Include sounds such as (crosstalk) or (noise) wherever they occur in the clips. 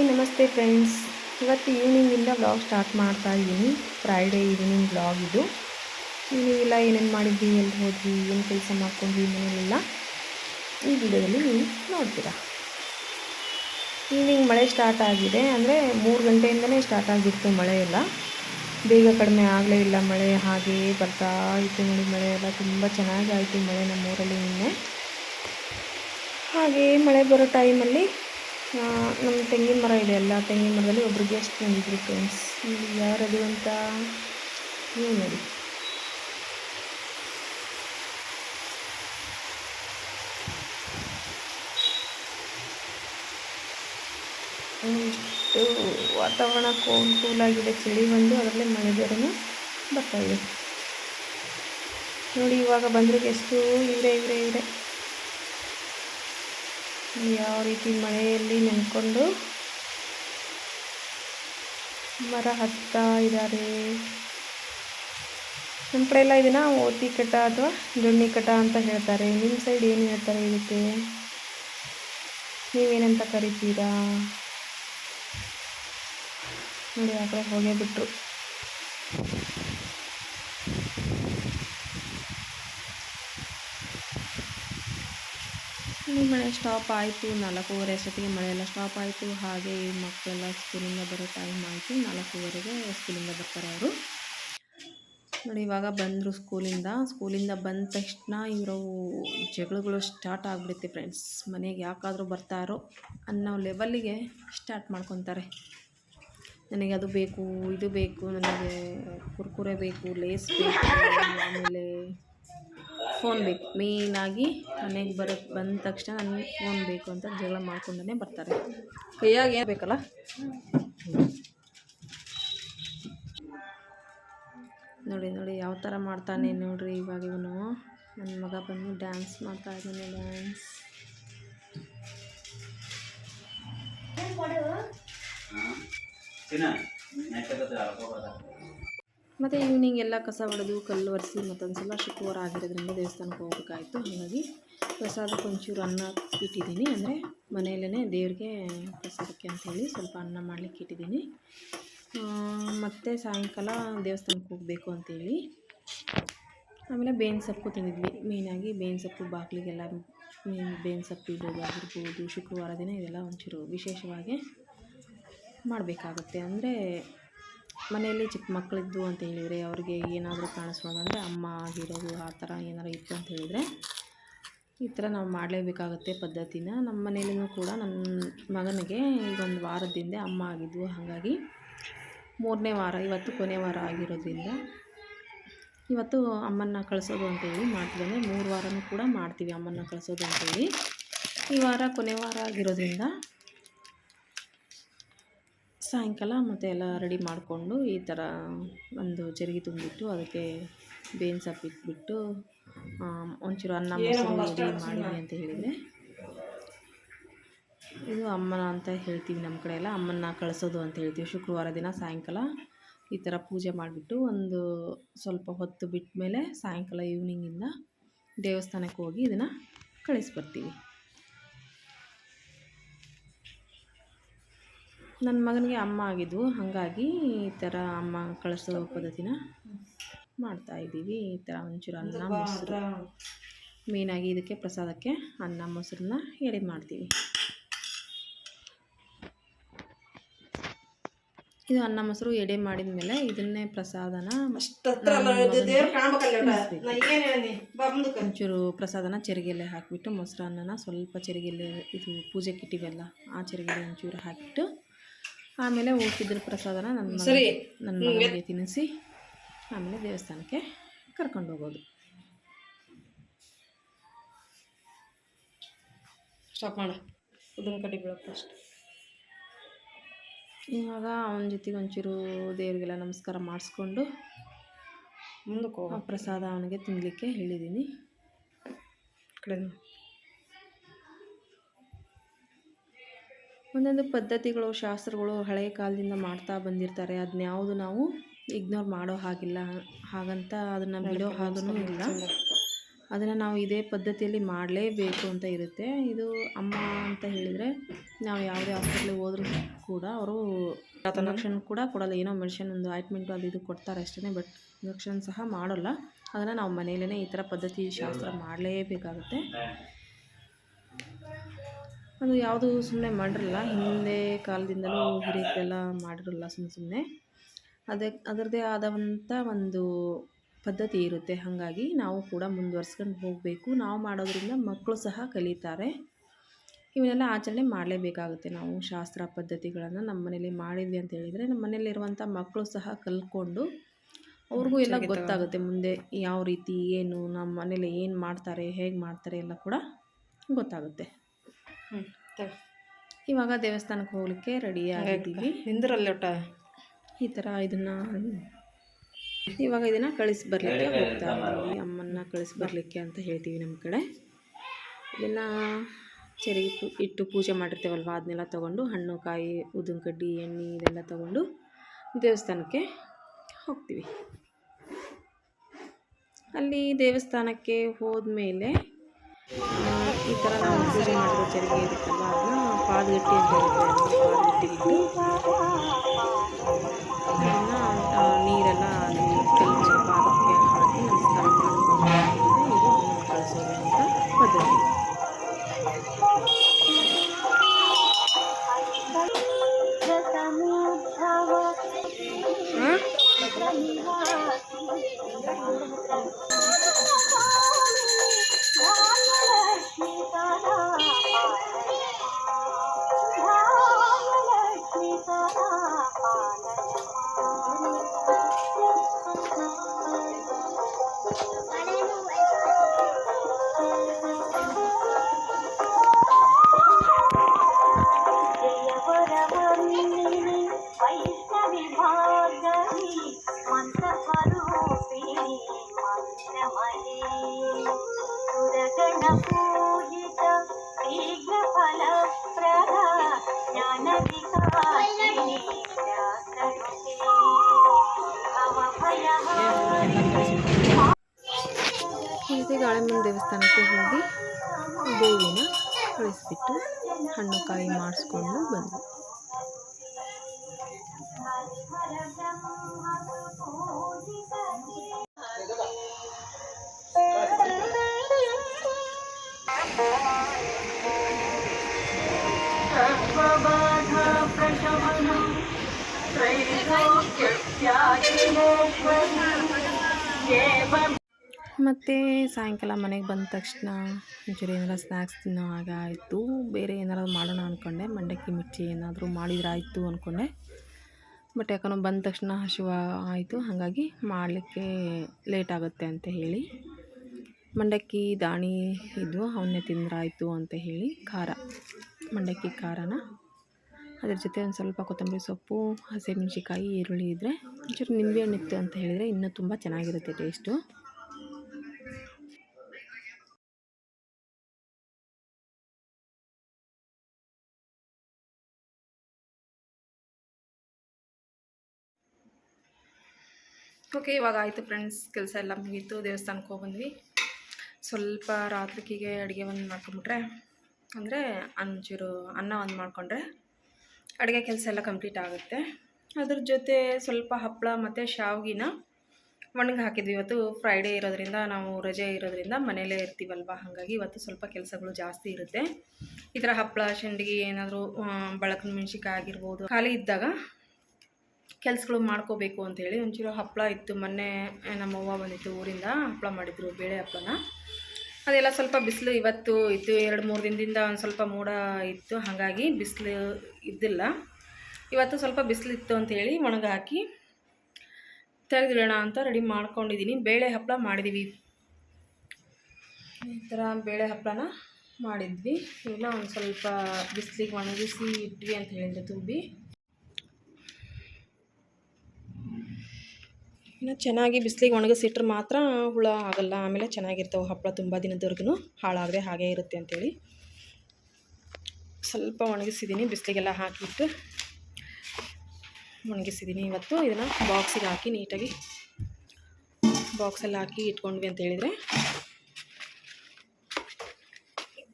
Hi, ನಮಸ್ತೆ friends. ಇವತ್ತು ಈವ್ನಿಂಗಿಂದ blog start ಮಾಡ್ತಾ ಇದ್ದೀನಿ. ಫ್ರೈಡೇ ಈವ್ನಿಂಗ್ ಬ್ಲಾಗ್ ಇದು. ಈವ್ನಿಂಗೆಲ್ಲ ಏನೇನು ಮಾಡಿದ್ವಿ ಎಲ್ಲಿ ಹೋದ್ವಿ ಏನು ಕೆಲಸ ಮಾಡ್ಕೊಂಡ್ವಿ ಮನೇಲೆಲ್ಲ ಈ ವಿಡಿಯೋದಲ್ಲಿ ನೀವು ನೋಡ್ತೀರಾ. ಈವ್ನಿಂಗ್ ಮಳೆ ಸ್ಟಾರ್ಟ್ ಆಗಿದೆ. ಅಂದರೆ ಮೂರು ಗಂಟೆಯಿಂದಲೇ ಸ್ಟಾರ್ಟ್ ಆಗಿತ್ತು ಮಳೆ ಎಲ್ಲ. ಬೇಗ ಕಡಿಮೆ ಆಗಲೇ ಇಲ್ಲ ಮಳೆ. ಹಾಗೆಯೇ ಬರ್ತಾ ಇತ್ತು ನೋಡಿ ಮಳೆ ಎಲ್ಲ. ತುಂಬ ಚೆನ್ನಾಗಿ ಆಯಿತು ಮಳೆ ನಮ್ಮೂರಲ್ಲಿ ನಿನ್ನೆ. ಹಾಗೆಯೇ ಮಳೆ ಬರೋ ಟೈಮಲ್ಲಿ ನಮ್ಮ ತೆಂಗಿನ ಮರ ಇದೆ ಅಲ್ಲ ತೆಂಗಿನ ಮರದಲ್ಲಿ ಒಬ್ರು ಗೆಸ್ಟ್ ಬಂದಿದ್ರು ಫ್ರೆಂಡ್ಸ್ ಯಾರದು ಅಂತ ನೀವು ನೋಡಿ. ಇಷ್ಟು ವಾತಾವರಣ ಕೂಲ್ ಕೂಲಾಗಿದೆ ಚಳಿ ಬಂದು ಅದರಲ್ಲೇ ಮಳೆ ಬೇರೆನೂ ಬರ್ತಾ ಇದೆ. ನೋಡಿ, ಇವಾಗ ಬಂದರೆ ಗೆಸ್ಟು ಇವರೇ ಇವರೇ ಇವರೇ ಯಾವ ರೀತಿ ಮಳೆಯಲ್ಲಿ ನೆನ್ಕೊಂಡು ಮರ ಹತ್ತಾ ಇದ್ದಾರೆ? ನಮ್ಮ ಕಡೆ ಎಲ್ಲ ಇದನ್ನ ಓತಿ ಕಟ ಅಥವಾ ದೊಣ್ಣಿ ಕಟ ಅಂತ ಹೇಳ್ತಾರೆ. ನಿಮ್ಮ ಸೈಡ್ ಏನು ಹೇಳ್ತಾರೆ ಇದಕ್ಕೆ? ನೀವೇನಂತ ಕರಿತೀರಾ? ನೋಡಿ, ಆ ಕಡೆ ಹೋಗೇ ಬಿಟ್ರು ಮಳೆ ಸ್ಟಾಪ್ ಆಯಿತು, ನಾಲ್ಕೂವರೆ ಅಷ್ಟೊತ್ತಿಗೆ ಮಳೆ ಎಲ್ಲ ಸ್ಟಾಪ್ ಆಯಿತು. ಹಾಗೆ ಈ ಮಕ್ಕಳೆಲ್ಲ ಸ್ಕೂಲಿಂದ ಬರೋ ಟೈಮ್ ಆಯಿತು. ನಾಲ್ಕೂವರೆಗೆ ಸ್ಕೂಲಿಂದ ಬರ್ತಾರೆ ಅವರು. ನೋಡಿ, ಇವಾಗ ಬಂದರು ಸ್ಕೂಲಿಂದ. ಸ್ಕೂಲಿಂದ ಬಂದ ತಕ್ಷಣ ಇವರು ಜಗಳಗಳು ಸ್ಟಾರ್ಟ್ ಆಗಿಬಿಡುತ್ತೆ ಫ್ರೆಂಡ್ಸ್ ಮನೆಗೆ ಯಾಕಾದರೂ ಬರ್ತಾರೋ ಅನ್ನೋ ಲೆವೆಲ್ಲಿಗೆ ಸ್ಟಾರ್ಟ್ ಮಾಡ್ಕೊತಾರೆ. ನನಗೆ ಅದು ಬೇಕು, ಇದು ಬೇಕು, ನನಗೆ ಕುರ್ಕುರೆ ಬೇಕು ಲೇಸ್ ಬೇಕು, ಆಮೇಲೆ ಫೋನ್ ಬೇಕು. ಮೇಯ್ನಾಗಿ ಮನೆಗೆ ಬರೋ, ಬಂದ ತಕ್ಷಣ ನನಗೆ ಫೋನ್ ಬೇಕು ಅಂತ ಜಗಳ ಮಾಡ್ಕೊಂಡೇ ಬರ್ತಾರೆ. ಕೈಯಾಗ ಏನು ಬೇಕಲ್ಲ? ನೋಡಿ ನೋಡಿ ಯಾವ ಥರ ಮಾಡ್ತಾನೆ ನೋಡ್ರಿ ಇವಾಗ ಇವನು. ನನ್ನ ಮಗ ಬಂದು ಡ್ಯಾನ್ಸ್ ಮಾಡ್ತಾ ಇದ್ದಾನೆ ಡ್ಯಾನ್ಸ್ ಮತ್ತು ಈವ್ನಿಂಗ್ ಎಲ್ಲ ಕಸ ಹೊಡೆದು ಕಲ್ಲು ಒರೆಸಿ ಮತ್ತೊಂದು ಸಲ ಶುಕ್ರವಾರ ಆಗಿರೋದ್ರಿಂದ ದೇವಸ್ಥಾನಕ್ಕೆ ಹೋಗ್ಬೇಕಾಯಿತು. ಹಾಗಾಗಿ ಪ್ರಸಾದಕ್ಕೆ ಒಂಚೂರು ಅನ್ನ ಇಟ್ಟಿದ್ದೀನಿ. ಅಂದರೆ ಮನೆಯಲ್ಲೇ ದೇವ್ರಿಗೆ ಪ್ರಸಾದಕ್ಕೆ ಅಂಥೇಳಿ ಸ್ವಲ್ಪ ಅನ್ನ ಮಾಡಲಿಕ್ಕೆ ಇಟ್ಟಿದ್ದೀನಿ. ಮತ್ತು ಸಾಯಂಕಾಲ ದೇವಸ್ಥಾನಕ್ಕೆ ಹೋಗಬೇಕು ಅಂತೇಳಿ ಆಮೇಲೆ ಬೇವಿನ ಸೊಪ್ಪು ತಿಂದಿದ್ವಿ. ಮೇಯ್ನಾಗಿ ಬೇವಿನ ಸೊಪ್ಪು ಬಾಗಿಲಿಗೆಲ್ಲ ಬೇವಿನ ಸೊಪ್ಪು ಇಡೋದಾಗಿರ್ಬೋದು ಶುಕ್ರವಾರ ದಿನ ಇದೆಲ್ಲ ಒಂಚೂರು ವಿಶೇಷವಾಗಿ ಮಾಡಬೇಕಾಗುತ್ತೆ. ಅಂದರೆ ಮನೆಯಲ್ಲಿ ಚಿಕ್ಕ ಮಕ್ಕಳಿದ್ದು ಅಂತ ಹೇಳಿದರೆ ಅವ್ರಿಗೆ ಏನಾದರೂ ಕಾಣಿಸ್ಕೊಳ್ಳೋದಂದರೆ ಅಮ್ಮ ಆಗಿರೋದು ಆ ಥರ ಏನಾರು ಇತ್ತು ಅಂತ ಹೇಳಿದರೆ ಈ ಥರ ನಾವು ಮಾಡಲೇಬೇಕಾಗುತ್ತೆ ಪದ್ಧತಿನ. ನಮ್ಮ ಮನೇಲೂ ಕೂಡ ನನ್ನ ಮಗನಿಗೆ ಈಗ ಒಂದು ವಾರದಿಂದ ಅಮ್ಮ ಆಗಿದ್ವು. ಹಾಗಾಗಿ ಮೂರನೇ ವಾರ, ಇವತ್ತು ಕೊನೆ ವಾರ ಆಗಿರೋದ್ರಿಂದ ಇವತ್ತು ಅಮ್ಮನ್ನ ಕಳಿಸೋದು ಅಂತೇಳಿ ಮಾಡ್ತಿದ್ದಾನೆ. ಮೂರು ವಾರನೂ ಕೂಡ ಮಾಡ್ತೀವಿ ಅಮ್ಮನ್ನ ಕಳಿಸೋದು ಅಂತೇಳಿ ಈ ವಾರ ಕೊನೆ ವಾರ ಆಗಿರೋದ್ರಿಂದ ಸಾಯಂಕಾಲ ಮತ್ತು ಎಲ್ಲ ರೆಡಿ ಮಾಡಿಕೊಂಡು ಈ ಥರ ಒಂದು ಜರಿಗೆ ತುಂಬಿಟ್ಟು ಅದಕ್ಕೆ ಬೇವಿನ ಸೊಪ್ಪು ಇಟ್ಬಿಟ್ಟು ಒಂಚೂರು ಅನ್ನ ಮೊಸರು ರೆಡಿ ಮಾಡಿದ್ವಿ ಅಂತ ಹೇಳಿದರೆ ಇದು ಅಮ್ಮನ ಅಂತ ಹೇಳ್ತೀವಿ ನಮ್ಮ ಕಡೆ ಎಲ್ಲ ಅಮ್ಮನ್ನ ಕಳಿಸೋದು ಅಂತ ಹೇಳ್ತೀವಿ. ಶುಕ್ರವಾರ ದಿನ ಸಾಯಂಕಾಲ ಈ ಥರ ಪೂಜೆ ಮಾಡಿಬಿಟ್ಟು ಒಂದು ಸ್ವಲ್ಪ ಹೊತ್ತು ಬಿಟ್ಟ ಮೇಲೆ ಸಾಯಂಕಾಲ ಈವ್ನಿಂಗಿಂದ ದೇವಸ್ಥಾನಕ್ಕೆ ಹೋಗಿ ಇದನ್ನು ಕಳಿಸ್ಬರ್ತೀವಿ. ನನ್ನ ಮಗನಿಗೆ ಅಮ್ಮ ಆಗಿದ್ವು ಹಾಗಾಗಿ ಈ ಥರ ಅಮ್ಮ ಕಳಿಸೋ ಪದ್ಧತಿನ ಮಾಡ್ತಾಯಿದ್ದೀವಿ ಈ ಥರ ಒಂಚೂರು ಅನ್ನ ಮೊಸರು. ಮೇಯ್ನಾಗಿ ಇದಕ್ಕೆ ಪ್ರಸಾದಕ್ಕೆ ಅನ್ನ ಮೊಸರನ್ನ ಎಡೆ ಮಾಡ್ತೀವಿ. ಇದು ಅನ್ನ ಮೊಸರು ಎಡೆ ಮಾಡಿದ ಮೇಲೆ ಇದನ್ನೇ ಪ್ರಸಾದನ ಒಂಚೂರು ಪ್ರಸಾದನ ಚೆರಿಗೆಲೆ ಹಾಕಿಬಿಟ್ಟು ಮೊಸರನ್ನ ಸ್ವಲ್ಪ ಚೆರಿಗೆಲೆ ಇದು ಪೂಜೆಗೆ ಇಟ್ಟಿವಲ್ಲ ಆ ಚೆರಿಗೆಲೆ ಒಂಚೂರು ಹಾಕಿಬಿಟ್ಟು ಆಮೇಲೆ ಊಟದ ಪ್ರಸಾದನ ನನ್ನ ಸರಿ. ನನ್ನ ಮಗನಿಗೆ ತಿನ್ನಿಸಿ. ಆಮೇಲೆ ದೇವಸ್ಥಾನಕ್ಕೆ ಕರ್ಕೊಂಡು ಹೋಗೋದು. ಸ್ಟಾಪ್ ಮಾಡು. ಉದ್ದಿನ ಕಡ್ಡಿ ಫಸ್ಟ್ ಇವಾಗ ಅವನ ಜೊತೆಗೆ ಒಂಚೂರು ದೇವರಿಗೆಲ್ಲ ನಮಸ್ಕಾರ ಮಾಡಿಸ್ಕೊಂಡು ಮುಂದಕ್ಕೆ ಹೋಗೋ. ಪ್ರಸಾದ ಅವನಿಗೆ ತಿನ್ನಲಿಕ್ಕೆ ಹೇಳಿದ್ದೀನಿ ಕಡೆ ಒಂದೊಂದು ಪದ್ಧತಿಗಳು ಶಾಸ್ತ್ರಗಳು ಹಳೆಯ ಕಾಲದಿಂದ ಮಾಡ್ತಾ ಬಂದಿರ್ತಾರೆ. ಅದನ್ನ ಯಾವುದು ನಾವು ಇಗ್ನೋರ್ ಮಾಡೋ ಹಾಗಿಲ್ಲ. ಹಾಗಂತ ಅದನ್ನು ಬಿಡೋ ಹಾಗೂ ಇಲ್ಲ. ಅದನ್ನು ನಾವು ಇದೇ ಪದ್ಧತಿಯಲ್ಲಿ ಮಾಡಲೇಬೇಕು ಅಂತ ಇರುತ್ತೆ. ಇದು ಅಮ್ಮ ಅಂತ ಹೇಳಿದರೆ ನಾವು ಯಾವುದೇ ಹಾಸ್ಪಿಟ್ಲಿಗೆ ಹೋದ್ರೂ ಕೂಡ ಅವರು ಇಂಜೆಕ್ಷನ್ ಕೂಡ ಕೊಡಲ್ಲ. ಏನೋ ಮೆಡಿಷನ್ ಒಂದು ಆಯಿಂಟ್ಮೆಂಟು ಅದು ಇದು ಕೊಡ್ತಾರೆ ಅಷ್ಟೇ ಬಟ್ ಇಂಜೆಕ್ಷನ್ ಸಹ ಮಾಡೋಲ್ಲ. ಅದನ್ನು ನಾವು ಮನೆಯಲ್ಲೇ ಈ ಥರ ಪದ್ಧತಿ ಶಾಸ್ತ್ರ ಮಾಡಲೇಬೇಕಾಗುತ್ತೆ. ಅದು ಯಾವುದು ಸುಮ್ಮನೆ ಮಾಡಿರಲ್ಲ ಹಿಂದೆ ಕಾಲದಿಂದಲೂ ಹಿರಿಯರೆಲ್ಲ ಮಾಡಿರಲ್ಲ ಸುಮ್ಮನೆ ಸುಮ್ಮನೆ ಅದಕ್ಕೆ ಅದರದ್ದೇ ಆದಂಥ ಒಂದು ಪದ್ಧತಿ ಇರುತ್ತೆ. ಹಾಗಾಗಿ ನಾವು ಕೂಡ ಮುಂದುವರ್ಸ್ಕೊಂಡು ಹೋಗಬೇಕು. ನಾವು ಮಾಡೋದ್ರಿಂದ ಮಕ್ಕಳು ಸಹ ಕಲಿತಾರೆ. ಇವನ್ನೆಲ್ಲ ಆಚರಣೆ ಮಾಡಲೇಬೇಕಾಗುತ್ತೆ ನಾವು. ಶಾಸ್ತ್ರ ಪದ್ಧತಿಗಳನ್ನು ನಮ್ಮ ಮನೇಲಿ ಮಾಡಿದ್ವಿ ಅಂತ ಹೇಳಿದರೆ ನಮ್ಮ ಮನೇಲಿರುವಂಥ ಮಕ್ಕಳು ಸಹ ಕಲ್ತ್ಕೊಂಡು ಅವ್ರಿಗೂ ಎಲ್ಲ ಗೊತ್ತಾಗುತ್ತೆ ಮುಂದೆ ಯಾವ ರೀತಿ ಏನು ನಮ್ಮ ಮನೇಲಿ ಏನು ಮಾಡ್ತಾರೆ ಹೇಗೆ ಮಾಡ್ತಾರೆ ಎಲ್ಲ ಕೂಡ ಗೊತ್ತಾಗುತ್ತೆ. ಹ್ಞೂ ತಗೋ. ಇವಾಗ ದೇವಸ್ಥಾನಕ್ಕೆ ಹೋಗ್ಲಿಕ್ಕೆ ರೆಡಿ ಆಗಿದ್ದೀವಿ. ನಿಂದ್ರಲ್ಲಿ ಒಟ್ಟ? ಈ ಥರ ಇದನ್ನು ಇವಾಗ ಇದನ್ನು ಕಳಿಸಿ ಬರಲಿಕ್ಕೆ ಹೋಗ್ತಾ ಇದ್ದೀವಿ. ಅಮ್ಮನ್ನ ಕಳಿಸಿ ಬರಲಿಕ್ಕೆ ಅಂತ ಹೇಳ್ತೀವಿ ನಮ್ಮ ಕಡೆ. ಇದನ್ನು ಚರಿ ಇಟ್ಟು ಪೂಜೆ ಮಾಡಿರ್ತೇವಲ್ವ? ಅದನ್ನೆಲ್ಲ ತೊಗೊಂಡು ಹಣ್ಣು ಕಾಯಿ ಉದ್ದಿನ ಕಡ್ಡಿ ಎಣ್ಣೆ ಇದೆಲ್ಲ ತೊಗೊಂಡು ದೇವಸ್ಥಾನಕ್ಕೆ ಹೋಗ್ತೀವಿ. ಅಲ್ಲಿ ದೇವಸ್ಥಾನಕ್ಕೆ ಹೋದ್ಮೇಲೆ ಆ, ಈ ಥರ ನಾವು ಪೂಜೆ ಮಾಡಿರೋ ಚೆರಿಗೆ ಇರುತ್ತಲ್ವ ಅದನ್ನ ಪಾದಗಟ್ಟಿ ಅಂತ ಹೇಳ್ತಾರೆ ಪಾದಗಟ್ಟಿಗಿಟ್ಟು ಅದನ್ನು ನೀರೆಲ್ಲ ಅಲ್ಲಿ ಕೈ ಮೇಲೆ ಪಾದಕ್ಕೆ ಹಾಕಿ ನಮಸ್ಕಾರ ಮಾಡ್ಕೊಂಡು ಇದು ಅಮ್ಮನ ಕಳಿಸೋದು ಅಂತ ಪದ್ಧತಿ ಮತ್ತು ಸಾಯಂಕಾಲ ಮನೆಗೆ ಬಂದ ತಕ್ಷಣ ಒಂಚೂರು ಏನಾರ ಸ್ನ್ಯಾಕ್ಸ್ ತಿನ್ನೋ ಹಾಗೆ ಆಯಿತು. ಬೇರೆ ಏನಾರು ಮಾಡೋಣ ಅಂದ್ಕೊಂಡೆ ಮಂಡಕ್ಕಿ ಮಿರ್ಚಿ ಏನಾದರೂ ಮಾಡಿದ್ರಾಯಿತು ಅಂದ್ಕೊಂಡೆ ಬಟ್ ಯಾಕಂದ್ರೆ ಬಂದ ತಕ್ಷಣ ಹಸಿವ ಆಯಿತು. ಹಾಗಾಗಿ ಮಾಡಲಿಕ್ಕೆ ಲೇಟ್ ಆಗುತ್ತೆ ಅಂತ ಹೇಳಿ. ಮಂಡಕ್ಕಿ, ದಾಣಿ ಇದ್ವು. ಅವನ್ನೇ ತಿಂದ್ರಾಯಿತು ಅಂತ ಹೇಳಿ ಖಾರ. ಮಂಡಕ್ಕಿ ಖಾರನ. ಅದ್ರ ಜೊತೆ ಒಂದು ಸ್ವಲ್ಪ ಕೊತ್ತಂಬರಿ ಸೊಪ್ಪು ಹಸಿಮೆಣ್ಸಿಕಾಯಿ ಈರುಳ್ಳಿ ಇದ್ದರೆ ಒಂಚೂರು ನಿಂಬೆಹಣ್ಣು ಇತ್ತು ಅಂತ ಹೇಳಿದರೆ ಇನ್ನೂ ತುಂಬ ಚೆನ್ನಾಗಿರುತ್ತೆ ಟೇಸ್ಟು ಓಕೆ, ಇವಾಗ ಆಯಿತು ಫ್ರೆಂಡ್ಸ್ ಕೆಲಸ ಎಲ್ಲ ಮುಗೀತು. ದೇವಸ್ಥಾನಕ್ಕೆ ಹೋಗಿ ಬಂದ್ವಿ ಸ್ವಲ್ಪ ರಾತ್ರಿಗೆ ಅಡುಗೆ ಒಂದು ಮಾಡ್ಕೊಂಬಿಟ್ರೆ ಅಂದರೆ ಒಂಚೂರು ಅನ್ನ ಒಂದು ಮಾಡಿಕೊಂಡ್ರೆ ಅಡುಗೆ ಕೆಲಸ ಎಲ್ಲ ಕಂಪ್ಲೀಟ್ ಆಗುತ್ತೆ. ಅದ್ರ ಜೊತೆ ಸ್ವಲ್ಪ ಹಪ್ಪಳ ಮತ್ತು ಶಾವ್ಗಿನ ಒಣಗಿ ಹಾಕಿದ್ವಿ. ಇವತ್ತು ಫ್ರೈಡೇ ಇರೋದ್ರಿಂದ ನಾವು ರಜೆ ಇರೋದ್ರಿಂದ ಮನೇಲೇ ಇರ್ತೀವಲ್ವ? ಹಾಗಾಗಿ ಇವತ್ತು ಸ್ವಲ್ಪ ಕೆಲಸಗಳು ಜಾಸ್ತಿ ಇರುತ್ತೆ. ಈ ಥರ ಹಪ್ಪಳ ಶಂಡಿಗೆ ಏನಾದರೂ ಬಳಕನ ಮೆಣಸಿಕಾಯಿ ಆಗಿರ್ಬೋದು, ಖಾಲಿ ಇದ್ದಾಗ ಕೆಲಸಗಳು ಮಾಡ್ಕೋಬೇಕು ಅಂತೇಳಿ ಒಂಚೂರು ಹಪ್ಪಳ ಇತ್ತು. ಮೊನ್ನೆ ನಮ್ಮವ್ವ ಬಂದಿತ್ತು ಊರಿಂದ ಹಪ್ಪಳ ಮಾಡಿದ್ರು ಬೇಳೆ ಹಪ್ಪಳನ. ಅದೆಲ್ಲ ಸ್ವಲ್ಪ ಬಿಸಿಲು ಇವತ್ತು ಇತ್ತು. ಎರಡು ಮೂರು ದಿನದಿಂದ ಒಂದು ಸ್ವಲ್ಪ ಮೋಡ ಇತ್ತು. ಹಾಗಾಗಿ ಬಿಸಿಲು ಇದ್ದಿಲ್ಲ. ಇವತ್ತು ಸ್ವಲ್ಪ ಬಿಸಿಲು ಇತ್ತು ಅಂತೇಳಿ ಒಣಗಾಕಿ ತೆಗೆದಿಡೋಣ ಅಂತ ರೆಡಿ ಮಾಡ್ಕೊಂಡಿದ್ದೀನಿ. ಬೇಳೆ ಹಪ್ಪಳ ಮಾಡಿದ್ದೀವಿ ಈ ಥರ ಬೇಳೆ ಹಪ್ಪಳನ ಮಾಡಿದ್ವಿ. ಇಲ್ಲ ಒಂದು ಸ್ವಲ್ಪ ಬಿಸಿಲಿಗೆ ಒಣಗಿಸಿ ಇಟ್ವಿ ಅಂತ ಹೇಳಿದ್ರೆ ತುಂಬಿ. ಇನ್ನು ಚೆನ್ನಾಗಿ ಬಿಸಿಲಿಗೆ ಒಣಗಿಸಿಟ್ರೆ ಮಾತ್ರ ಹುಳ ಆಗಲ್ಲ, ಆಮೇಲೆ ಚೆನ್ನಾಗಿರ್ತವೆ ಹಪ್ಪಳ ತುಂಬ ದಿನದವರೆಗೂ ಹಾಳಾಗದೆ ಹಾಗೇ ಇರುತ್ತೆ ಅಂಥೇಳಿ ಸ್ವಲ್ಪ ಒಣಗಿಸಿದ್ದೀನಿ ಬಿಸಿಲಿಗೆಲ್ಲ ಹಾಕಿಬಿಟ್ಟು ಒಣಗಿಸಿದ್ದೀನಿ ಇವತ್ತು. ಇದನ್ನು ಬಾಕ್ಸಿಗೆ ಹಾಕಿ ನೀಟಾಗಿ ಬಾಕ್ಸಲ್ಲಿ ಹಾಕಿ ಇಟ್ಕೊಂಡ್ವಿ ಅಂತ ಹೇಳಿದರೆ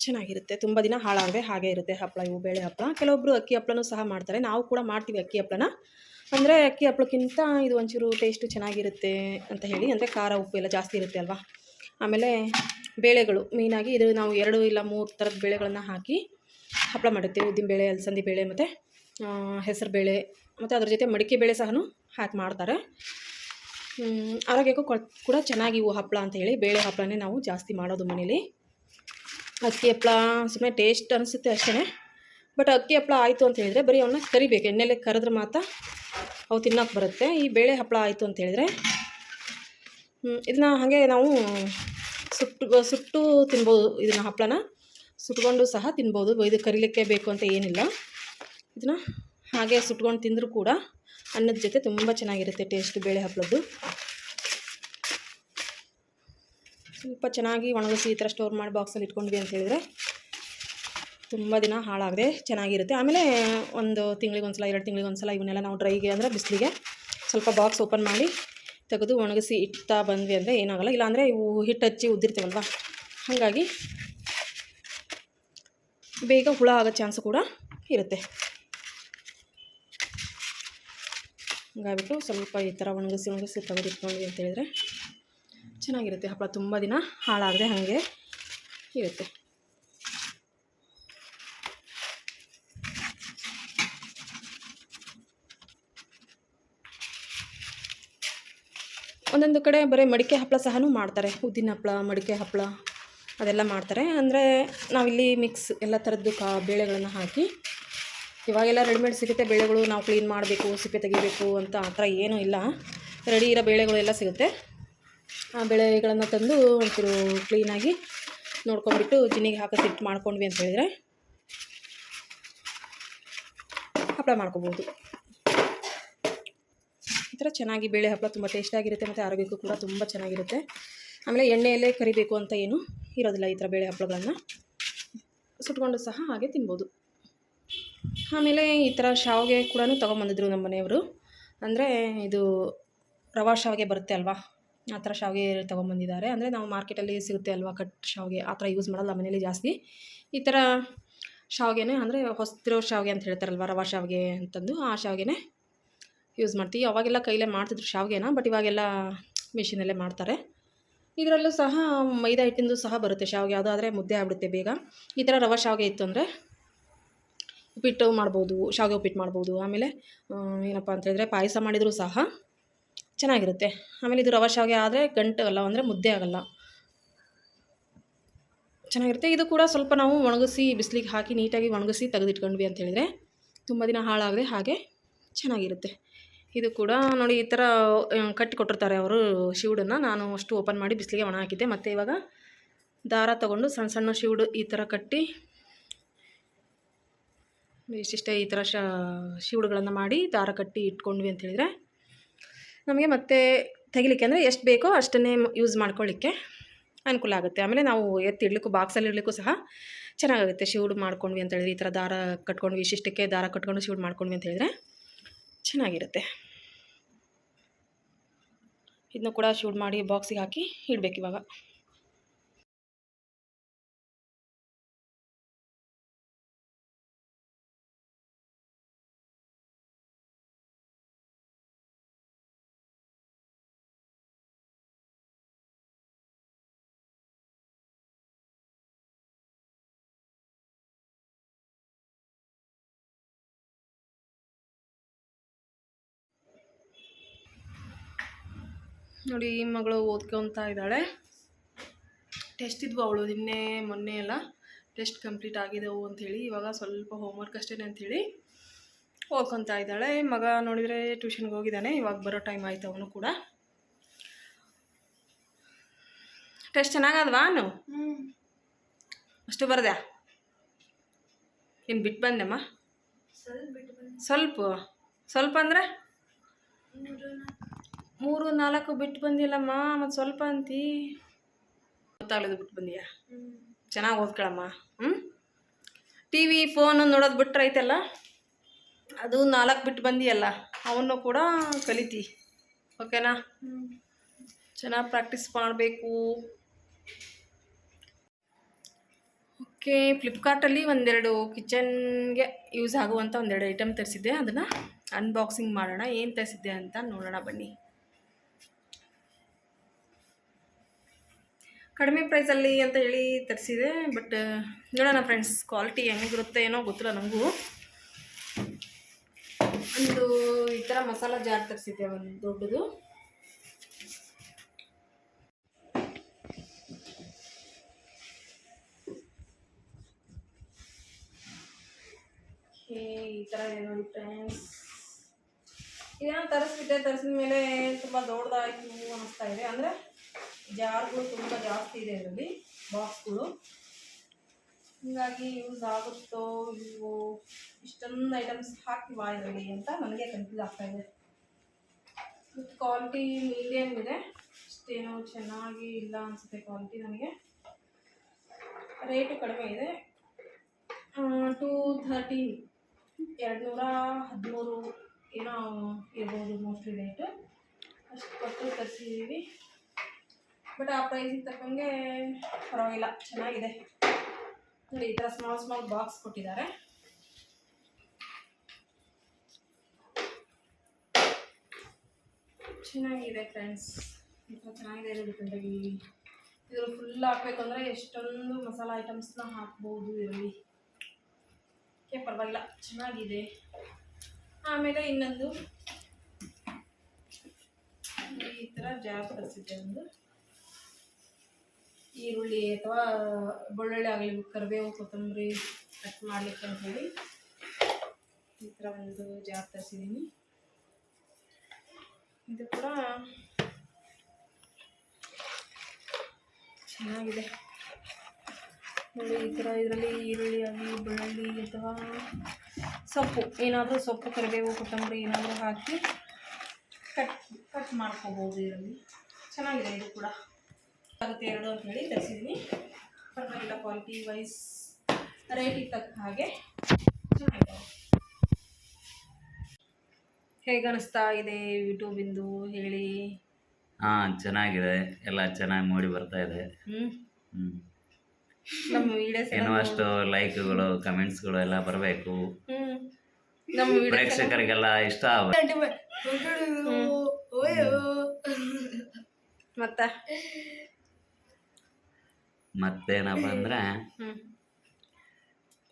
ಚೆನ್ನಾಗಿರುತ್ತೆ. ತುಂಬ ದಿನ ಹಾಳಾಗದೆ ಹಾಗೆ ಇರುತ್ತೆ ಹಪ್ಪಳ ಇವು ಬೇಳೆ ಹಪ್ಪಳ ಕೆಲವೊಬ್ಬರು ಅಕ್ಕಿ ಹಪ್ಪಳನೂ ಸಹ ಮಾಡ್ತಾರೆ. ನಾವು ಕೂಡ ಮಾಡ್ತೀವಿ ಅಕ್ಕಿ ಹಪ್ಪಳನ ಅಂದರೆ ಅಕ್ಕಿ ಹಪ್ಪಳಕ್ಕಿಂತ ಇದು ಒಂಚೂರು ಟೇಸ್ಟು ಚೆನ್ನಾಗಿರುತ್ತೆ ಅಂತ ಹೇಳಿ, ಅಂದರೆ ಖಾರ, ಉಪ್ಪು ಎಲ್ಲ ಜಾಸ್ತಿ ಇರುತ್ತೆ ಅಲ್ವಾ? ಆಮೇಲೆ ಬೇಳೆಗಳು ಮೇಯ್ನಾಗಿ ಇದು ನಾವು ಎರಡು ಇಲ್ಲ ಮೂರು ಥರದ ಬೇಳೆಗಳನ್ನು ಹಾಕಿ ಹಪ್ಪಳ ಮಾಡ್ತೀವಿ ಉದ್ದಿನ ಬೇಳೆ, ಅಲಸಂದಿ ಬೇಳೆ ಮತ್ತು ಹೆಸರು ಬೇಳೆ ಮತ್ತು ಅದ್ರ ಜೊತೆ ಮಡಿಕೆ ಬೇಳೆ ಸಹ ಹಾಕಿ ಮಾಡ್ತಾರೆ. ಆರೋಗ್ಯಕ್ಕೂ ಕೂಡ ಚೆನ್ನಾಗಿ ಇವು ಹಪ್ಪಳ ಅಂತ ಹೇಳಿ ಬೇಳೆ ಹಪ್ಪಳನೇ ನಾವು ಜಾಸ್ತಿ ಮಾಡೋದು ಮನೇಲಿ. ಅಕ್ಕಿ ಹಪ್ಪಳ ಸುಮ್ಮನೆ ಟೇಸ್ಟ್ ಅನಿಸುತ್ತೆ ಅಷ್ಟೇ ಬಟ್ ಅಕ್ಕಿ ಹಪ್ಪಳ ಆಯಿತು ಅಂತ ಹೇಳಿದರೆ ಬರೀ ಅವನ್ನ ಕರಿಬೇಕು. ಎಣ್ಣೆಲೆ ಕರೆದ್ರೆ ಮಾತ್ರ ಅವು ತಿನ್ನೋಕೆ ಬರುತ್ತೆ. ಈ ಬೇಳೆ ಹಪ್ಪಳ ಆಯಿತು ಅಂತ ಹೇಳಿದ್ರೆ ಇದನ್ನ ಹಾಗೆ ನಾವು ಸುಟ್ಟು ಸುಟ್ಟು ತಿನ್ಬೋದು ಇದನ್ನು ಹಪ್ಪಳನ. ಸುಟ್ಕೊಂಡು ಸಹ ತಿನ್ಬೋದು. ಇದು ಕರಿಲಿಕ್ಕೆ ಬೇಕು ಅಂತ ಏನಿಲ್ಲ. ಇದನ್ನ ಹಾಗೆ ಸುಟ್ಕೊಂಡು ತಿಂದರೂ ಕೂಡ ಅನ್ನದ ಜೊತೆ ತುಂಬ ಚೆನ್ನಾಗಿರುತ್ತೆ ಟೇಸ್ಟ್ ಬೇಳೆ ಹಪ್ಪಳದ್ದು. ಸ್ವಲ್ಪ ಚೆನ್ನಾಗಿ ಒಣಗಿಸಿ ಈ ಥರ ಸ್ಟೋರ್ ಮಾಡಿ ಬಾಕ್ಸಲ್ಲಿ ಇಟ್ಕೊಂಡ್ವಿ ಅಂತ ಹೇಳಿದ್ರೆ ತುಂಬ ದಿನ ಹಾಳಾಗದೆ ಚೆನ್ನಾಗಿರುತ್ತೆ. ಆಮೇಲೆ ಒಂದು ತಿಂಗಳಿಗೆ ಒಂದ್ಸಲ, ಎರಡು ತಿಂಗಳಿಗೊಂದ್ಸಲ ಇವನ್ನೆಲ್ಲ ನಾವು ಡ್ರೈಗೆ ಅಂದರೆ ಬಿಸಿಲಿಗೆ ಸ್ವಲ್ಪ ಬಾಕ್ಸ್ ಓಪನ್ ಮಾಡಿ ತೆಗೆದು ಒಣಗಿಸಿ ಇಡ್ತಾ ಬಂದ್ವಿ ಅಂದರೆ ಏನಾಗಲ್ಲ. ಇಲ್ಲಾಂದರೆ ಇವು ಹಿಟ್ಟು ಹಚ್ಚಿ ಉದ್ದಿರ್ತೀವಲ್ವ? ಹಾಗಾಗಿ ಬೇಗ ಹುಳ ಆಗೋ ಚಾನ್ಸ್ ಕೂಡ ಇರುತ್ತೆ. ಹಂಗಾಗ್ಬಿಟ್ಟು ಸ್ವಲ್ಪ ಈ ಥರ ಒಣಗಿಸಿ ಒಣಗಿಸಿ ತೆಗೆದಿಟ್ಕೊಂಡ್ವಿ ಅಂತ ಹೇಳಿದ್ರೆ ಚೆನ್ನಾಗಿರುತ್ತೆ. ಹಪ್ಪಳ ತುಂಬ ದಿನ ಹಾಳಾಗದೆ ಹಾಗೆ ಇರುತ್ತೆ. ಒಂದೊಂದು ಕಡೆ ಬರೀ ಮಡಿಕೆ ಹಪ್ಪಳ ಸಹ ಮಾಡ್ತಾರೆ. ಉದ್ದಿನ ಹಪ್ಪಳ ಮಡಿಕೆ ಹಪ್ಪಳ ಅದೆಲ್ಲ ಮಾಡ್ತಾರೆ. ಅಂದರೆ ನಾವಿಲ್ಲಿ ಮಿಕ್ಸ್ ಎಲ್ಲ ಥರದ್ದು ಕಾ ಬೇಳೆಗಳನ್ನು ಹಾಕಿ ಇವಾಗೆಲ್ಲ ರೆಡಿಮೇಡ್ ಸಿಗುತ್ತೆ. ಬೇಳೆಗಳು ನಾವು ಕ್ಲೀನ್ ಮಾಡಬೇಕು, ಸಿಪ್ಪೆ ತೆಗಿಬೇಕು ಅಂತ ಆ ಥರ ಏನೂ ಇಲ್ಲ. ರೆಡಿ ಇರೋ ಬೇಳೆಗಳು ಎಲ್ಲ ಸಿಗುತ್ತೆ. ಆ ಬೇಳೆಗಳನ್ನು ತಂದು ಒಂಚೂರು ಕ್ಲೀನಾಗಿ ನೋಡ್ಕೊಂಬಿಟ್ಟು ಜಿನ್ನಿಗೆ ಹಾಕಿ ಸಿಟ್ಟು ಮಾಡ್ಕೊಂಡ್ವಿ ಅಂತ ಹೇಳಿದರೆ ಹಪ್ಪಳ ಮಾಡ್ಕೊಬೋದು. ಈ ಚೆನ್ನಾಗಿ ಬೇಳೆ ಹಪ್ಪಳ ತುಂಬ ಟೇಸ್ಟಾಗಿರುತ್ತೆ ಮತ್ತು ಆರೋಗ್ಯಕ್ಕೂ ಕೂಡ ತುಂಬ ಚೆನ್ನಾಗಿರುತ್ತೆ. ಆಮೇಲೆ ಎಣ್ಣೆಯಲ್ಲೇ ಕರಿಬೇಕು ಅಂತ ಏನು ಇರೋದಿಲ್ಲ ಈ ಥರ ಬೇಳೆ ಹಪ್ಪಳಗಳನ್ನು. ಸುಟ್ಕೊಂಡು ಸಹ ಹಾಗೆ ತಿನ್ಬೋದು. ಆಮೇಲೆ ಈ ಥರ ಶಾವಿಗೆ ಕೂಡ ತೊಗೊಂಬಂದಿದ್ರು ನಮ್ಮ ಮನೆಯವರು. ಅಂದರೆ ಇದು ರವಾ ಶಾವಿಗೆ ಬರುತ್ತೆ ಅಲ್ವಾ? ಆ ಥರ ಶಾವಿಗೆ ತೊಗೊಂಬಂದಿದ್ದಾರೆ. ಅಂದರೆ ನಾವು ಮಾರ್ಕೆಟಲ್ಲಿ ಸಿಗುತ್ತೆ ಅಲ್ವಾ ಕಟ್ ಶಾವಿಗೆ? ಆ ಥರ ಯೂಸ್ ಮಾಡಲ್ಲ ಮನೇಲಿ ಜಾಸ್ತಿ. ಈ ಥರ ಶಾವಿಗೆನೇ ಅಂದರೆ ಹೊಸ್ತಿರೋ ಶಾವಿಗೆ ಅಂತ ಹೇಳ್ತಾರಲ್ವ ರವಾ ಶಾವಿಗೆ ಅಂತಂದು ಆ ಶಾವಿಗೆನೇ ಯೂಸ್ ಮಾಡ್ತೀವಿ. ಅವಾಗೆಲ್ಲ ಕೈಲೇ ಮಾಡ್ತಿದ್ರು ಶಾವಿಗೆನ ಬಟ್ ಇವಾಗೆಲ್ಲ ಮಿಷಿನಲ್ಲೇ ಮಾಡ್ತಾರೆ. ಇದರಲ್ಲೂ ಸಹ ಮೈದಾ ಹಿಟ್ಟಿಂದು ಸಹ ಬರುತ್ತೆ ಶಾವಿಗೆ. ಯಾವುದಾದ್ರೆ ಮುದ್ದೆ ಆಗ್ಬಿಡುತ್ತೆ ಬೇಗ. ಈ ಥರ ರವೆ ಶಾವಿಗೆ ಇತ್ತು ಅಂದರೆ ಉಪ್ಪಿಟ್ಟು ಮಾಡ್ಬೋದು, ಶಾವಿಗೆ ಉಪ್ಪಿಟ್ಟು ಮಾಡ್ಬೋದು. ಆಮೇಲೆ ಏನಪ್ಪ ಅಂತ ಹೇಳಿದ್ರೆ ಪಾಯಸ ಮಾಡಿದರೂ ಸಹ ಚೆನ್ನಾಗಿರುತ್ತೆ. ಆಮೇಲೆ ಇದು ರವೆ ಶಾವಿಗೆ ಆದರೆ ಗಂಟು ಅಲ್ಲ, ಅಂದರೆ ಮುದ್ದೆ ಆಗಲ್ಲ. ಚೆನ್ನಾಗಿರುತ್ತೆ. ಇದು ಕೂಡ ಸ್ವಲ್ಪ ನಾವು ಒಣಗಿಸಿ, ಬಿಸಿಲಿಗೆ ಹಾಕಿ ನೀಟಾಗಿ ಒಣಗಿಸಿ ತೆಗೆದಿಟ್ಕೊಂಡ್ವಿ ಅಂತ ಹೇಳಿದ್ರೆ ತುಂಬ ದಿನ ಹಾಳಾಗದೆ ಹಾಗೆ ಚೆನ್ನಾಗಿರುತ್ತೆ. ಇದು ಕೂಡ ನೋಡಿ ಈ ಥರ ಕಟ್ಟಿ ಕೊಟ್ಟಿರ್ತಾರೆ ಅವರು ಶಿವುಡನ್ನು. ನಾನು ಅಷ್ಟು ಓಪನ್ ಮಾಡಿ ಬಿಸಿಲಿಗೆ ಒಣ ಹಾಕಿದ್ದೆ. ಮತ್ತು ಇವಾಗ ದಾರ ತಗೊಂಡು ಸಣ್ಣ ಸಣ್ಣ ಶಿವುಡು ಈ ಥರ ಕಟ್ಟಿ ಇಷ್ಟಿಷ್ಟೇ ಈ ಥರ ಶ, ಶಿವುಡುಗಳನ್ನು ಮಾಡಿ ದಾರ ಕಟ್ಟಿ ಇಟ್ಕೊಂಡ್ವಿ ಅಂತ ಹೇಳಿದರೆ ನಮಗೆ ಮತ್ತೆ ತೆಗಿಲಿಕ್ಕೆ ಅಂದರೆ ಎಷ್ಟು ಬೇಕೋ ಅಷ್ಟನ್ನೇ ಯೂಸ್ ಮಾಡ್ಕೊಳ್ಳಿಕ್ಕೆ ಅನುಕೂಲ ಆಗುತ್ತೆ. ಆಮೇಲೆ ನಾವು ಎತ್ತಿಡ್ಲಿಕ್ಕೂ ಬಾಕ್ಸಲ್ಲಿ ಇಡ್ಲಿಕ್ಕೂ ಸಹ ಚೆನ್ನಾಗಾಗುತ್ತೆ ಶಿವುಡು ಮಾಡ್ಕೊಂಡ್ವಿ ಅಂತ ಹೇಳಿದ್ರೆ ಈ ಥರ ದಾರ ಕಟ್ಕೊಂಡ್ವಿ ಇಷ್ಟಿಷ್ಟಕ್ಕೆ ದಾರ ಕಟ್ಕೊಂಡು ಶಿವುಡು ಮಾಡ್ಕೊಂಡ್ವಿ ಅಂತ ಹೇಳಿದ್ರೆ ಚೆನ್ನಾಗಿರುತ್ತೆ. ಇದನ್ನು ಕೂಡ ಶೂಟ್ ಮಾಡಿ ಬಾಕ್ಸಿಗೆ ಹಾಕಿ ಇಡಬೇಕು ಇವಾಗ. ನೋಡಿ ಈ ಮಗಳು ಓದ್ಕೊತಾ ಇದ್ದಾಳೆ. ಟೆಸ್ಟ್ ಇದ್ವು ಅವಳು ನಿನ್ನೆ ಮೊನ್ನೆ ಎಲ್ಲ ಟೆಸ್ಟ್ ಕಂಪ್ಲೀಟ್ ಆಗಿದೆವು ಅಂಥೇಳಿ ಇವಾಗ ಸ್ವಲ್ಪ ಹೋಮ್ವರ್ಕ್ ಅಷ್ಟೇ ಅಂಥೇಳಿ ಓದ್ಕೊತಾ ಇದ್ದಾಳೆ. ಮಗ ನೋಡಿದರೆ ಟ್ಯೂಷನ್ಗೆ ಹೋಗಿದ್ದಾನೆ. ಇವಾಗ ಬರೋ ಟೈಮ್ ಆಯ್ತು ಅವನು ಕೂಡ. ಟೆಸ್ಟ್ ಚೆನ್ನಾಗದ್ವಾ ಅನು ಅಷ್ಟು ಬರ್ದ್ಯಾ? ಏನು ಬಿಟ್ಟು ಬಂದೆಮ್ಮ? ಸ್ವಲ್ಪ ಸ್ವಲ್ಪ? ಅಂದರೆ? ಮೂರು, ನಾಲ್ಕು ಬಿಟ್ಟು ಬಂದಿಲ್ಲಮ್ಮ, ಮತ್ತು ಸ್ವಲ್ಪ ಅಂತಿ. ಗೊತ್ತಾಗ್ಲದು ಬಿಟ್ಟು ಬಂದೀಯ? ಚೆನ್ನಾಗಿ ಓದ್ಕೊಳಮ್ಮ ಹ್ಞೂ ಟಿ ವಿ ಫೋನು ನೋಡೋದು ಬಿಟ್ರೆ ಐತಲ್ಲ? ಅದು ನಾಲ್ಕು ಬಿಟ್ಟು ಬಂದಿಯಲ್ಲ ಅವನ್ನು ಕೂಡ ಕಲಿತಿ. ಓಕೆನಾ ಚೆನ್ನಾಗಿ ಪ್ರಾಕ್ಟೀಸ್ ಮಾಡಬೇಕು. ಓಕೆ ಫ್ಲಿಪ್ಕಾರ್ಟಲ್ಲಿ ಒಂದೆರಡು ಕಿಚನ್ಗೆ ಯೂಸ್ ಆಗುವಂಥ ಒಂದೆರಡು ಐಟಮ್ ತರಿಸಿದ್ದೆ. ಅದನ್ನು ಅನ್ಬಾಕ್ಸಿಂಗ್ ಮಾಡೋಣ, ಏನು ತರಿಸಿದ್ದೆ ಅಂತ ನೋಡೋಣ ಬನ್ನಿ. ಕಡಿಮೆ ಪ್ರೈಸಲ್ಲಿ ಅಂತ ಹೇಳಿ ತರಿಸಿದೆ ಬಟ್ ನೋಡೋಣ ಫ್ರೆಂಡ್ಸ್ ಕ್ವಾಲಿಟಿ ಹೆಂಗಿರುತ್ತೆ ಏನೋ ಗೊತ್ತಿಲ್ಲ ನನಗೂ ಒಂದು ಈ ಥರ ಮಸಾಲ ಜಾರ್ ತರಿಸಿದ್ದೆ ಒಂದು ದೊಡ್ಡದು. ಈ ಥರ ಏನೋ ಫ್ರೆಂಡ್ಸ್ ಇದೇನೋ ತರಿಸ್ಬಿಟ್ಟೆ ತರಿಸಿದ ಮೇಲೆ ತುಂಬ ದೊಡ್ಡದಾಯಿತು ಅನ್ನಿಸ್ತಾ ಇದೆ. ಅಂದರೆ ಜಾರ್ಗಳು ತುಂಬ ಜಾಸ್ತಿ ಇದೆ ಇದರಲ್ಲಿ, ಬಾಕ್ಸ್ಗಳು. ಹೀಗಾಗಿ ಯೂಸ್ ಆಗುತ್ತೋ ಇವು ಇಷ್ಟೊಂದು ಐಟಮ್ಸ್ ಹಾಕ್ತೀವಾ ಇದರಲ್ಲಿ ಅಂತ ನನಗೆ ಕನ್ಫ್ಯೂಸ್ ಆಗ್ತಾ ಇದೆ. ಕ್ವಾಲಿಟಿ ಮೀಡಿಯಮ್ ಇದೆ, ಅಷ್ಟೇನೋ ಚೆನ್ನಾಗಿ ಇಲ್ಲ ಅನಿಸುತ್ತೆ ಕ್ವಾಲಿಟಿ ನನಗೆ. ರೇಟು ಕಡಿಮೆ ಇದೆ. ಟೂ ಥರ್ಟೀನ್ ಎರಡು ನೂರ ಹದಿಮೂರು ಏನೋ ಇರ್ಬೋದು ಮೋಸ್ಟ್ಲಿ ರೇಟು ಅಷ್ಟು ಕೊಟ್ಟು ತರಿಸಿದ್ದೀವಿ ಬಟ್ ಆ ಪ್ರೈಸಿಗೆ ತಕ್ಕಂಗೆ ಪರವಾಗಿಲ್ಲ. ಚೆನ್ನಾಗಿದೆ. ನೋಡಿ, ಈ ಥರ ಸ್ಮಾಲ್ ಸ್ಮಾಲ್ ಬಾಕ್ಸ್ ಕೊಟ್ಟಿದ್ದಾರೆ. ಚೆನ್ನಾಗಿದೆ ಫ್ರೆಂಡ್ಸ್ ಚೆನ್ನಾಗಿದೆ ಡಿಫ್ರೆಂಟಾಗಿ ಇದ್ರಲ್ಲಿ ಫುಲ್ ಹಾಕ್ಬೇಕು ಅಂದರೆ ಎಷ್ಟೊಂದು ಮಸಾಲ ಐಟಮ್ಸ್ನ ಹಾಕ್ಬೋದು ಇದರಲ್ಲಿ. ಓಕೆ ಪರವಾಗಿಲ್ಲ. ಚೆನ್ನಾಗಿದೆ. ಆಮೇಲೆ ಇನ್ನೊಂದು ಈ ಥರ ಜಾಬ್ ತರಿಸಿದ್ದೆ ಒಂದು. ಈರುಳ್ಳಿ ಅಥವಾ ಬೆಳ್ಳುಳ್ಳಿ ಆಗಲಿ, ಕರಿಬೇವು, ಕೊತ್ತಂಬರಿ ಕಟ್ ಮಾಡಲಿಕ್ಕೆ ಹೇಳಿ ಈ ಥರ ಒಂದು ಜಾರ್ ತರಿಸಿದ್ದೀನಿ ಇದು ಕೂಡ ಚೆನ್ನಾಗಿದೆ. ನೋಡಿ, ಈ ಥರ ಇದರಲ್ಲಿ ಈರುಳ್ಳಿ ಆಗಲಿ, ಬೆಳ್ಳುಳ್ಳಿ ಅಥವಾ ಸೊಪ್ಪು, ಏನಾದರೂ ಸೊಪ್ಪು, ಕರಿಬೇವು, ಕೊತ್ತಂಬರಿ ಏನಾದರೂ ಹಾಕಿ ಕಟ್ ಕಟ್ ಮಾಡ್ಕೋಬೋದು ಇದರಲ್ಲಿ. ಚೆನ್ನಾಗಿದೆ ಇದು ಕೂಡ. ಆಗುತ್ತೆ ಎರಡು ಅಂತ ಹೇಳಿ ತರಿಸಿದ್ದೀನಿ ಪರವಾಗಿಲ್ಲ ಕ್ವಾಲಿಟಿ ವೈಸ್ ರೇಟಿಗೆ ತಕ್ಕ ಹಾಗೆ ಚೆನ್ನಾಗಿದೆ. ಹೇಗೆ ಅನಿಸ್ತಾ ಇದೆ ಯೂಟ್ಯೂಬಿಂದು ಹೇಳಿ? ಹಾಂ ಚೆನ್ನಾಗಿದೆ. ಎಲ್ಲ ಚೆನ್ನಾಗಿ ಮೂಡಿ ಬರ್ತಾ ಇದೆ. ಹ್ಞೂ ನಮ್ಮ ವೀಡಿಯೋಸ್ ಏನೋ ಅಷ್ಟು ಲೈಕ್ಗಳು ಕಮೆಂಟ್ಸ್ಗಳು ಎಲ್ಲ ಬರಬೇಕು. ನಮ್ಮ ಪ್ರೇಕ್ಷಕರಿಗೆಲ್ಲ ಇಷ್ಟ ಆಗ ಮತ್ತೆ? ಮತ್ತೇನಪ್ಪ ಅಂದ್ರೆ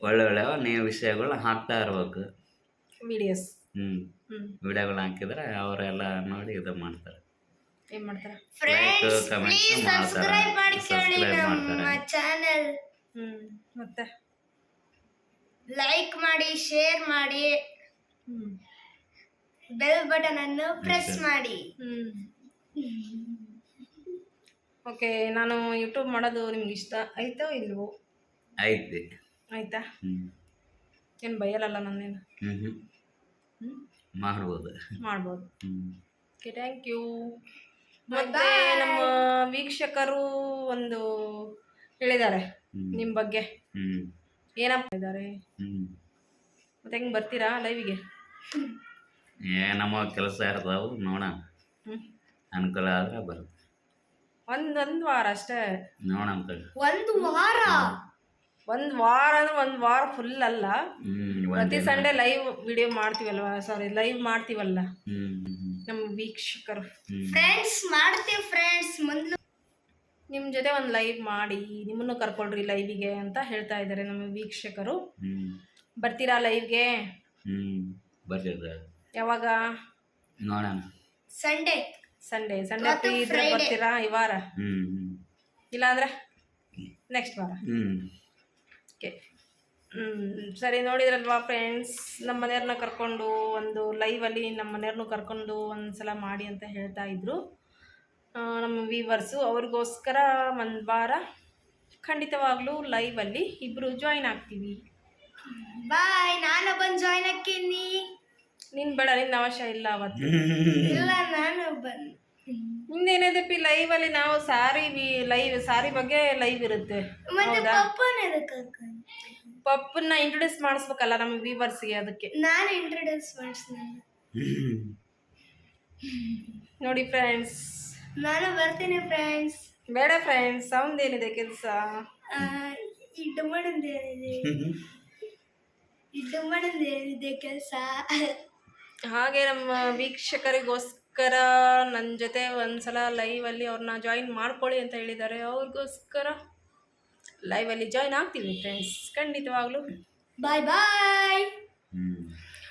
ಒಳ್ಳೆ ಒಳ್ಳೆ ನೀವು ವಿಷಯಗಳು ಹಾಕ್ತಾ ಇರ್ಬೇಕು. ವಿಡಿಯೋಸ್ ಹ್ಞೂ ವಿಡಿಯೋಗಳು ಹಾಕಿದ್ರೆ ಅವರೆಲ್ಲ ನೋಡಿ ಇದು ಮಾಡ್ತಾರೆ. ಏನು ಮಾಡ್ತಾರೆ? ಚಾನೆಲ್ ಹ್ಮ್ ಮತ್ತೆ? ಲೈಕ್ ಮಾಡಿ ಶೇರ್ ಮಾಡಿ. ಹ್ಞೂ ಬೆಲ್ ಬಟನ್ ಅನ್ನು ಪ್ರೆಸ್ ಮಾಡಿ. ಮಾಡಿ ಓಕೆ ನಾನು ಯೂಟ್ಯೂಬ್ ಮಾಡೋದು ನಿಮ್ಗೆ ಇಷ್ಟ ಆಯ್ತೋ ಇಲ್ವೋ? ಆಯ್ತು ಆಯ್ತಾ? ಹ್ಞೂ ಏನು ಬಯಲಲ್ಲ ನನ್ನೇನು? ಹ್ಞೂ ಹ್ಞೂ ಹ್ಞೂ ಮಾಡ್ಬೋದು. ಮಾಡ್ಬೋದು. ಹ್ಞೂ ಓಕೆ ಥ್ಯಾಂಕ್ ಯು ಮತ್ತೆ ನಮ್ಮ ವೀಕ್ಷಕರು ಒಂದು ಹೇಳಿದ್ದಾರೆ ನಿಮ್ಮ ಬಗ್ಗೆ. ಹ್ಞೂ ಏನಪ್ಪ ಇದ್ದಾರೆ ಹ್ಞೂ ಮತ್ತೆ ಹೆಂಗೆ ಬರ್ತೀರಾ ಲೈವಿಗೆ ಏ ನಮ್ಮ ಕೆಲಸ ಇರ್ತಾವೆ ನೋಡೋಣ. ಹ್ಞೂ ಅನುಕೂಲ ಆದರೆ ಬರುತ್ತೆ. ಒಂದು ಒಂದು ವಾರ ಅಷ್ಟೇ. ನೋಡೋಣ ಒಂದು ವಾರ? ಒಂದು ವಾರ ಅಂದ್ರೆ ಒಂದು ವಾರ ಫುಲ್ ಅಲ್ಲ. ಪ್ರತಿ ಸಂಡೇ ಲೈವ್ ವಿಡಿಯೋ ಮಾಡ್ತೀವಲ್ವ? ಸಾರಿ ಲೈವ್ ಮಾಡ್ತೀವಲ್ಲ. ನಮ್ಮ ವೀಕ್ಷಕರು. ಫ್ರೆಂಡ್ಸ್ ಮಾಡ್ತೀವಿ ಫ್ರೆಂಡ್ಸ್ ಮೊದಲು ನಿಮ್ಮ ಜೊತೆ ಒಂದು ಲೈವ್ ಮಾಡಿ ನಿಮ್ಮನ್ನು ಕರ್ಕೊಳ್ರಿ ಲೈವಿಗೆ ಅಂತ ಹೇಳ್ತಾ ಇದ್ದಾರೆ ನಮ್ಮ ವೀಕ್ಷಕರು. ಬರ್ತೀರಾ ಲೈವ್ಗೆ ಗೆ? ಯಾವಾಗ? ನೋಡೋಣ. ಸಂಡೇ ಸಂಡೇ ಸಂಡೇ ಫ್ರೀ ಇದ್ರೆ ಬರ್ತೀರಾ ಈ ವಾರ. ಇಲ್ಲಾಂದ್ರೆ ನೆಕ್ಸ್ಟ್ ವಾರ. ಹ್ಞೂ ಓಕೆ ಹ್ಞೂ ಸರಿ ನೋಡಿದ್ರಲ್ವಾ ಫ್ರೆಂಡ್ಸ್ ನಮ್ಮ ಮನೆಯವ್ರನ್ನ ಕರ್ಕೊಂಡು ಒಂದು ಲೈವಲ್ಲಿ ನಮ್ಮ ಮನೆಯವ್ರನ್ನೂ ಕರ್ಕೊಂಡು ಒಂದು ಸಲ ಮಾಡಿ ಅಂತ ಹೇಳ್ತಾ ಇದ್ರು. ನಮ್ಮ ವೀವರ್ಸು ಅವ್ರಿಗೋಸ್ಕರ ಒಂದು ವಾರ ಖಂಡಿತವಾಗ್ಲೂ ಲೈವಲ್ಲಿ ಇಬ್ಬರು ಜಾಯ್ನ್ ಆಗ್ತೀವಿ. ಬಾಯ್ ನಾನು ಬಂದು ಜಾಯ್ನ್ ಹಾಕಿನಿ ನೀನು ಬೇಡ ನಿನ್ ಅವಶ್ಯ ಇಲ್ಲ ಅವತ್ತು. ಇಲ್ಲ ನಾನು ಬಂದು ಲೈವ್ ಅಲ್ಲಿ ನಾವು ಸಾರಿ ಲೈವ್ ಸಾರಿ ಬಗ್ಗೆ ಲೈವ್ ಇರುತ್ತೆ. ಮತ್ತೆ ಹೌದಾ? ಪಪ್ಪನ ಎದಕ್ಕೆ? ಪಪ್ಪನ್ನ ಇಂಟ್ರೊಡ್ಯೂಸ್ ಮಾಡಿಸ್ಬೇಕಲ್ಲ ನಮ್ಮ ವೀವರ್ಸ್ಗೆ ಅದಕ್ಕೆ. ನಾನು ಇಂಟ್ರೊಡ್ಯೂಸ್ ಮಾಡಿಸ್ತೀನಿ. ನೋಡಿ ಫ್ರೆಂಡ್ಸ್ ನಾನು ಬರ್ತೀನಿ ಫ್ರೆಂಡ್ಸ್ ಬೇಡ ಫ್ರೆಂಡ್ಸ್ ಏನಿದೆ ಕೆಲಸ? ಇಟ್ಟು ಮಾಡಿದ್ದೇನಿದೆ ಇಟ್ಟು ಏನಿದೆ (laughs) ಕೆಲಸ? ಹಾಗೆ ನಮ್ಮ ವೀಕ್ಷಕರಿಗೋಸ್ಕರ ನನ್ನ ಜೊತೆ ಒಂದ್ಸಲ ಲೈವಲ್ಲಿ ಅವ್ರನ್ನ ಜಾಯಿನ್ ಮಾಡ್ಕೊಳ್ಳಿ ಅಂತ ಹೇಳಿದ್ದಾರೆ. ಅವ್ರಿಗೋಸ್ಕರ ಲೈವಲ್ಲಿ ಜಾಯಿನ್ ಆಗ್ತೀವಿ ಫ್ರೆಂಡ್ಸ್ ಖಂಡಿತವಾಗ್ಲೂ. ಬಾಯ್ ಬಾಯ್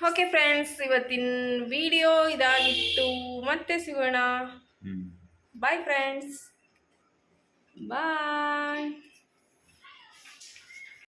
ಓಕೆ ಫ್ರೆಂಡ್ಸ್ ಇವತ್ತಿನ ವಿಡಿಯೋ ಇದಾಗಿತ್ತು. ಮತ್ತೆ ಸಿಗೋಣ. Bye friends bye